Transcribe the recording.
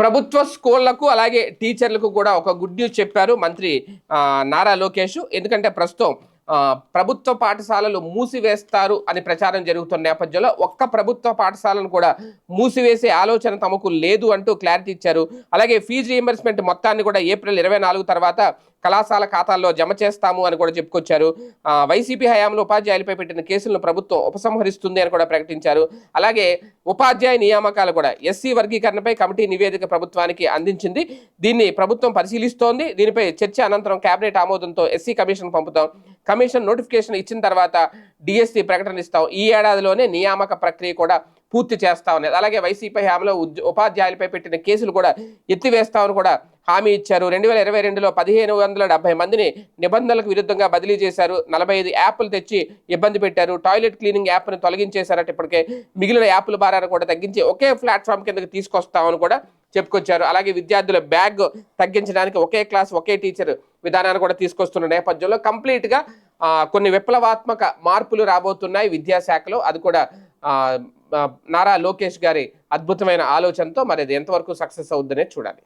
ప్రభుత్వ స్కూళ్ళకు అలాగే టీచర్లకు కూడా ఒక గుడ్ న్యూస్ చెప్పారు మంత్రి నారా లోకేష్. ఎందుకంటే ప్రస్తుతం ప్రభుత్వ పాఠశాలలు మూసివేస్తారు అని ప్రచారం జరుగుతున్న నేపథ్యంలో ఒక్క ప్రభుత్వ పాఠశాలను కూడా మూసివేసే ఆలోచన తమకు లేదు అంటూ క్లారిటీ ఇచ్చారు. అలాగే ఫీజు రీఎంబర్స్మెంట్ మొత్తాన్ని కూడా ఏప్రిల్ ఇరవై నాలుగు తర్వాత కళాశాల ఖాతాల్లో జమ చేస్తాము అని కూడా చెప్పుకొచ్చారు. వైసీపీ హయాంలో ఉపాధ్యాయులపై పెట్టిన కేసులను ప్రభుత్వం ఉపసంహరిస్తుంది అని కూడా ప్రకటించారు. అలాగే ఉపాధ్యాయ నియామకాలు కూడా ఎస్సీ వర్గీకరణపై కమిటీ నివేదిక ప్రభుత్వానికి అందించింది. దీన్ని ప్రభుత్వం పరిశీలిస్తోంది. దీనిపై చర్చ అనంతరం కేబినెట్ ఆమోదంతో ఎస్సీ కమిషన్ పంపుతాం. కమిషన్ నోటిఫికేషన్ ఇచ్చిన తర్వాత డిఎస్సి ప్రకటన ఇస్తాం. ఈ ఏడాదిలోనే నియామక ప్రక్రియ కూడా పూర్తి చేస్తా ఉన్నది. అలాగే వైసీపీ హామీలో ఉద్య- ఉపాధ్యాయులపై పెట్టిన కేసులు కూడా ఎత్తివేస్తామని కూడా హామీ ఇచ్చారు. రెండు వేల ఇరవై రెండులో పదిహేను వందల డెబ్బై మందిని నిబంధనలకు విరుద్ధంగా బదిలీ చేశారు. నలభై ఐదు యాప్లు తెచ్చి ఇబ్బంది పెట్టారు. టాయిలెట్ క్లీనింగ్ యాప్ను తొలగించేశారట ఇప్పటికే. మిగిలిన యాప్ల భారాన్ని కూడా తగ్గించి ఒకే ప్లాట్ఫామ్ కిందకి తీసుకొస్తామని కూడా చెప్పుకొచ్చారు. అలాగే విద్యార్థుల బ్యాగ్ తగ్గించడానికి ఒకే క్లాస్ ఒకే టీచర్ విధానాన్ని కూడా తీసుకొస్తున్న నేపథ్యంలో కంప్లీట్గా కొన్ని విప్లవాత్మక మార్పులు రాబోతున్నాయి విద్యాశాఖలో. అది కూడా నారా లోకేష్ గారి అద్భుతమైన ఆలోచనతో మరి అది ఎంతవరకు సక్సెస్ అవుద్దనే చూడాలి.